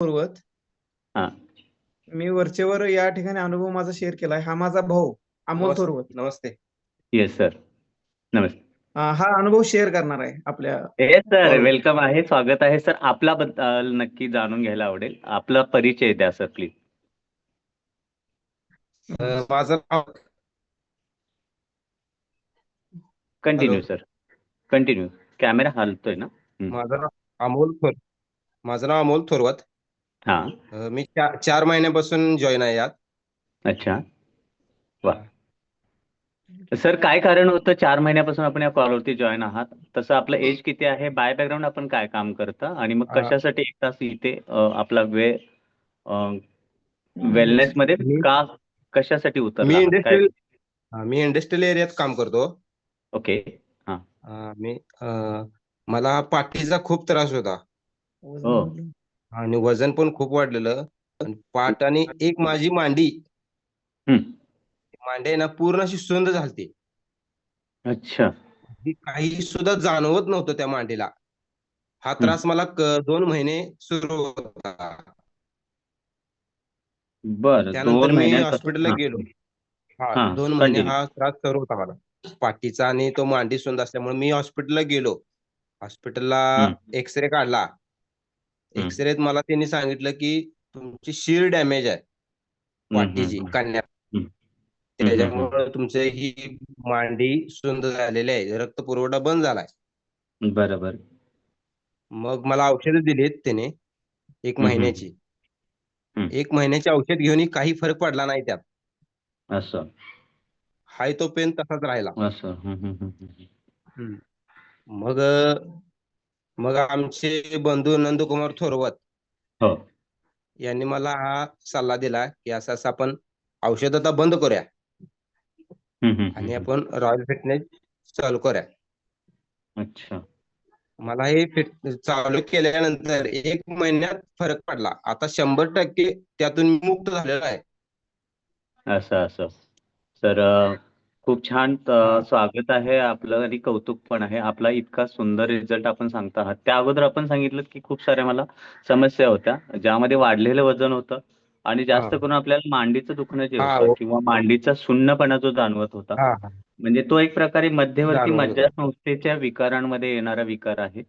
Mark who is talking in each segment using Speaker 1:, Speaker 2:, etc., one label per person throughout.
Speaker 1: थोरवत
Speaker 2: हा.
Speaker 1: मी वरचेवर या ठिकाणी अनुभव माझा शेअर केलाय. हा माझा भाऊ अमोल थोरवत.
Speaker 3: नमस्ते.
Speaker 2: येस सर नमस्ते.
Speaker 1: अं, हा अनुभव शेअर करणार आहे आपल्या
Speaker 2: येस सर
Speaker 1: कॉल
Speaker 2: वेलकम आहे. स्वागत आहे सर आपला बद्दल नक्की जाणून घ्यायला आवडेल. आपला परिचय द्या सर प्लीज
Speaker 3: अं, माझं नाव
Speaker 2: कंटिन्यू सर कंटिन्यू कॅमेरा हलतोय ना.
Speaker 3: माझं नाव अमोल थोर माझं नाव अमोल थोरवत.
Speaker 2: हा.
Speaker 3: अं, मी चार चार महिन्यापासून जॉईन आहे यात.
Speaker 2: अच्छा. वा. सर काय कारण होतं चार महिन्यापासून आपण या कॉलवरती जॉईन आहात? तसं आपलं एज किती आहे? बाय बॅकग्राऊंड आपण काय काम करता? आणि मग
Speaker 3: अं,
Speaker 2: कशासाठी एक तास इथे अं, आपला वेळ वेलनेस मध्ये
Speaker 3: मी
Speaker 2: का कशासाठी उतरला?
Speaker 3: मी
Speaker 2: आहात काय
Speaker 3: इंडस्ट्रियल मी इंडस्ट्रियल एरियात काम करतो.
Speaker 2: ओके. हा.
Speaker 3: अं, मी अं, मला पाठीचा खूप त्रास होता.
Speaker 2: हो.
Speaker 3: आणि वजन पण खूप वाढलेलं. आणि पाठ आणि एक माझी मांडी.
Speaker 2: हम्म.
Speaker 3: मांडी आहे ना पूर्ण अशी सुंद झालती.
Speaker 2: अच्छा.
Speaker 3: ती काही सुद्धा जाणवत नव्हतं त्या मांडीला. हा. त्रास मला क- दोन महिने सुरू होता.
Speaker 2: बर
Speaker 3: त्यानंतर
Speaker 2: दोन
Speaker 3: मी हॉस्पिटलला गेलो. हा
Speaker 2: हा
Speaker 3: दोन महिने हा त्रास सुरू होता मला. पाठीचा आणि तो मांडी सुंद असल्यामुळे मी हॉस्पिटलला गेलो. हॉस्पिटलला
Speaker 2: हम्म,
Speaker 3: एक्सरे काढला. एक्सरेत मला त्यांनी सांगितलं की तुमची शिर डॅमेज आहे
Speaker 2: हम्म, हम्म.
Speaker 3: त्याच्यामुळे तुमचे ही मांडी सुंद झालेली आहे रक्त पुरवठा बंद झालाय
Speaker 2: बरोबर.
Speaker 3: मग मला औषधं दिलीत त्याने एक महिन्याची. एक महिन्याची औषध घेऊनही काही फरक पडला नाही त्यात.
Speaker 2: असं.
Speaker 3: हाय तो पेन तसाच राहिला.
Speaker 2: असं.
Speaker 3: मग मग आमचे बंधू नंदकुमार थोरवत
Speaker 2: हो.
Speaker 3: यांनी मला हा सल्ला दिला की असं असं आपण औषध आता बंद करूया. आणि आपण रॉयल फिटनेस चालू करूया.
Speaker 2: अच्छा.
Speaker 3: मला हे फिट चालू केल्यानंतर एक महिन्यात फरक पडला. आता शंभर टक्के त्यातून मुक्त झालेलो आहे.
Speaker 2: असं असं. तर खूप छान
Speaker 3: हा
Speaker 2: अं, स्वागत आहे आपलं आणि कौतुक पण आहे. आपला इतका सुंदर रिझल्ट आपण सांगता आहात. त्या अगोदर आपण सांगितलं की खूप साऱ्या मला समस्या होत्या ज्यामध्ये वाढलेलं वजन होतं आणि जास्त
Speaker 3: हा.
Speaker 2: करून आपल्याला मांडीचं दुखणं जे
Speaker 3: हा
Speaker 2: होतं
Speaker 3: ओ-
Speaker 2: किंवा मांडीचा सुन्नपणा जो जाणवत होता.
Speaker 3: हा हा.
Speaker 2: म्हणजे तो एक प्रकारे मध्यवर्ती
Speaker 3: जाणवत होता.
Speaker 2: मज्जासंस्थेच्या विकारांमध्ये येणारा विकार आहे.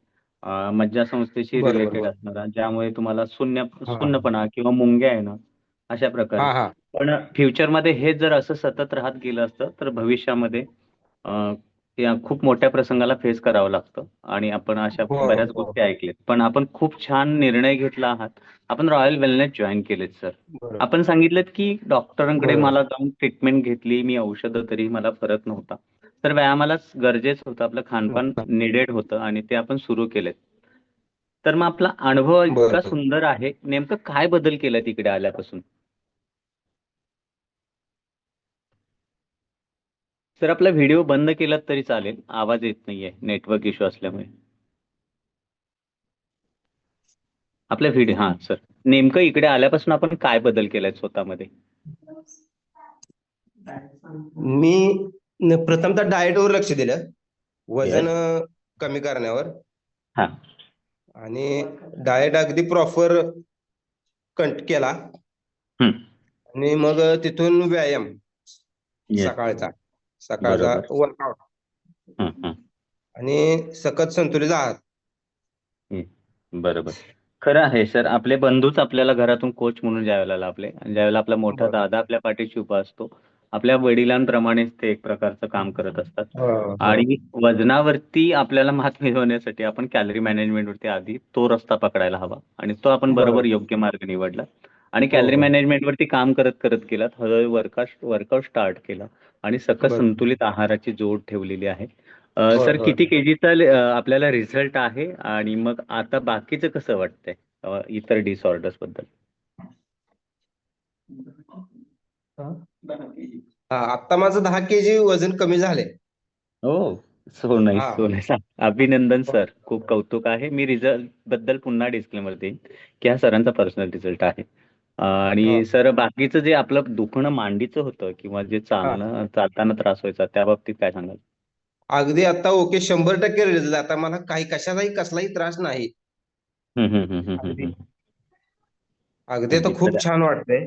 Speaker 2: अं, मज्जासंस्थेशी
Speaker 3: बरोबर
Speaker 2: रिलेटेड
Speaker 3: बरोबर.
Speaker 2: असणारा ज्यामुळे तुम्हाला शून्य
Speaker 3: हा.
Speaker 2: सुन्नपणा किंवा मुंग्या येणं अशा प्रकारे.
Speaker 3: हा हा.
Speaker 2: पण फ्युचरमध्ये हे जर असं सतत राहत गेलं असतं तर भविष्यामध्ये अं, या खूप मोठ्या प्रसंगाला फेस करावं लागतं. आणि आपण अशा
Speaker 3: हो
Speaker 2: बऱ्याच
Speaker 3: हो.
Speaker 2: गोष्टी ऐकल्यात. पण आपण खूप छान निर्णय घेतला आहात. आपण रॉयल वेलनेस जॉईन केलेत सर
Speaker 3: बरोबर.
Speaker 2: आपण सांगितलं की डॉक्टरांकडे
Speaker 3: बरोबर.
Speaker 2: मला जाऊन ट्रीटमेंट घेतली मी औषधं तरी मला फरक नव्हता. तर व्यायामालाच गरजेचं होतं. आपलं खानपान निडेड होतं आणि ते आपण सुरू केलेत. तर मग आपला अनुभव इतका
Speaker 3: बरोबर.
Speaker 2: सुंदर आहे. नेमकं काय बदल केला तिकडे आल्यापासून? सर आपला व्हिडिओ बंद केलात तरी चालेल. आवाज येत नाहीये. नेटवर्क इश्यू असल्यामुळे. आपला व्हिडिओ हा सर नेमकं इकडे आल्यापासून आपण काय बदल केलाय स्वतःमध्ये?
Speaker 3: मी प्रथमतः डाएटवर लक्ष दिलं. वजन कमी करण्यावर.
Speaker 2: हा.
Speaker 3: आणि डाएट अगदी प्रॉपर कंट केला. आणि मग तिथून व्यायाम सकाळचा. सकाळचा वर्कआउट आणि सकत संतुलित आहार.
Speaker 2: हम्म, बरोबर. खरं आहे सर आपले बंधूच आपल्याला घरातून कोच म्हणून ज्यावेळेला आणि ज्यावेळेला आपला मोठा दादा आपल्या पाठीशी उभा असतो आपल्या वडिलांप्रमाणेच ते एक प्रकारचं काम करत असतात.
Speaker 3: हो, हो.
Speaker 2: आणि वजनावरती आपल्याला मात मिळवण्यासाठी आपण कॅलरी मॅनेजमेंटवरती आधी तो रस्ता पकडायला हवा. आणि तो आपण बरोबर योग्य मार्ग निवडला. आणि
Speaker 3: हो
Speaker 2: कॅलरी
Speaker 3: हो
Speaker 2: मॅनेजमेंटवरती काम करत करत गेलात हळूहळू वर्कआउट वर्कआउट स्टार्ट केला आणि सकस संतुलित आहाराची जोड ठेवली आहे.
Speaker 3: होय
Speaker 2: सर किती केजीचा आपल्याला रिझल्ट आहे आणि मग आता बाकीचं कसं वाटतंय इतर डिसऑर्डर्सबद्दल?
Speaker 1: हा?
Speaker 3: हा आता माझं दहा केजी वजन कमी झाले
Speaker 2: हो सो नाईस
Speaker 3: हा.
Speaker 2: सो नाईस अभिनंदन सर. खूप कौतुक आहे. मी रिझल्टबद्दल पुन्हा डिस्क्लेमर देईन की हा सरांचा पर्सनल रिझल्ट आहे.
Speaker 3: हा
Speaker 2: आणि सर बाकीचं जे आपलं दुखणं मांडीचं होतं किंवा जे
Speaker 3: हा.
Speaker 2: चालणं चालताना त्रास व्हायचा त्या बाबतीत काय सांगाल?
Speaker 3: अगदी आता ओके शंभर टक्के रिझल्ट आता मला काही कशाचाही कसलाही त्रास नाही. अगदी. अगदी खूप. छान वाटतंय.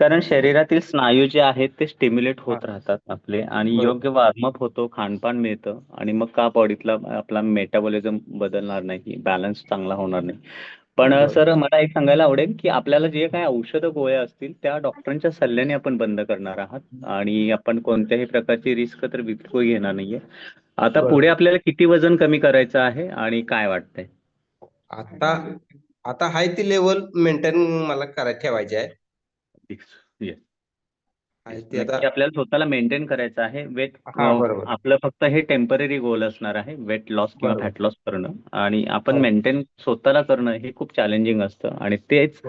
Speaker 2: कारण शरीरातील स्नायू जे आहेत ते स्टिम्युलेट होत
Speaker 3: हा.
Speaker 2: राहतात आपले आणि. योग्य वॉर्मअप होतो खानपान मिळतं आणि मग का बॉडीतला आपला मेटाबॉलिझम बदलणार नाही बॅलन्स चांगला होणार नाही. पण
Speaker 3: बरोबर.
Speaker 2: सर मला एक सांगायला आवडेल की आपल्याला जे काही औषधं गोळ्या असतील त्या डॉक्टरांच्या सल्ल्याने आपण बंद करणार आहात आणि आपण कोणत्याही प्रकारची रिस्क तर बिलकुल घेणार नाहीये आता
Speaker 3: बरोबर.
Speaker 2: पुढे आपल्याला किती वजन कमी करायचं आहे आणि काय वाटतंय
Speaker 3: आता आता हाय ती लेवल मेंटेन मला करा ठेवायची आहे
Speaker 2: Yes.
Speaker 3: ती आता
Speaker 2: आपल्याला स्वतःला मेंटेन करायचं आहे. वेट
Speaker 3: हा.
Speaker 2: आपलं फक्त हे टेंपररी गोल असणार आहे. वेट लॉस किंवा. फॅट लॉस करणं. आणि आपण
Speaker 3: हो.
Speaker 2: मेंटेन स्वतःला करणं हे खूप चॅलेंजिंग असतं. आणि तेच.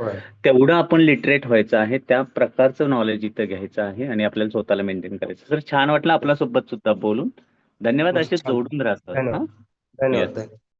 Speaker 2: तेवढं आपण लिटरेट व्हायचं आहे. त्या प्रकारचं नॉलेज इथं घ्यायचं आहे. आणि आपल्याला स्वतःला मेंटेन करायचं सर छान वाटलं आपल्यासोबत सुद्धा बोलून. धन्यवाद असे. जोडून राहतात. हा?
Speaker 3: धन्यवाद.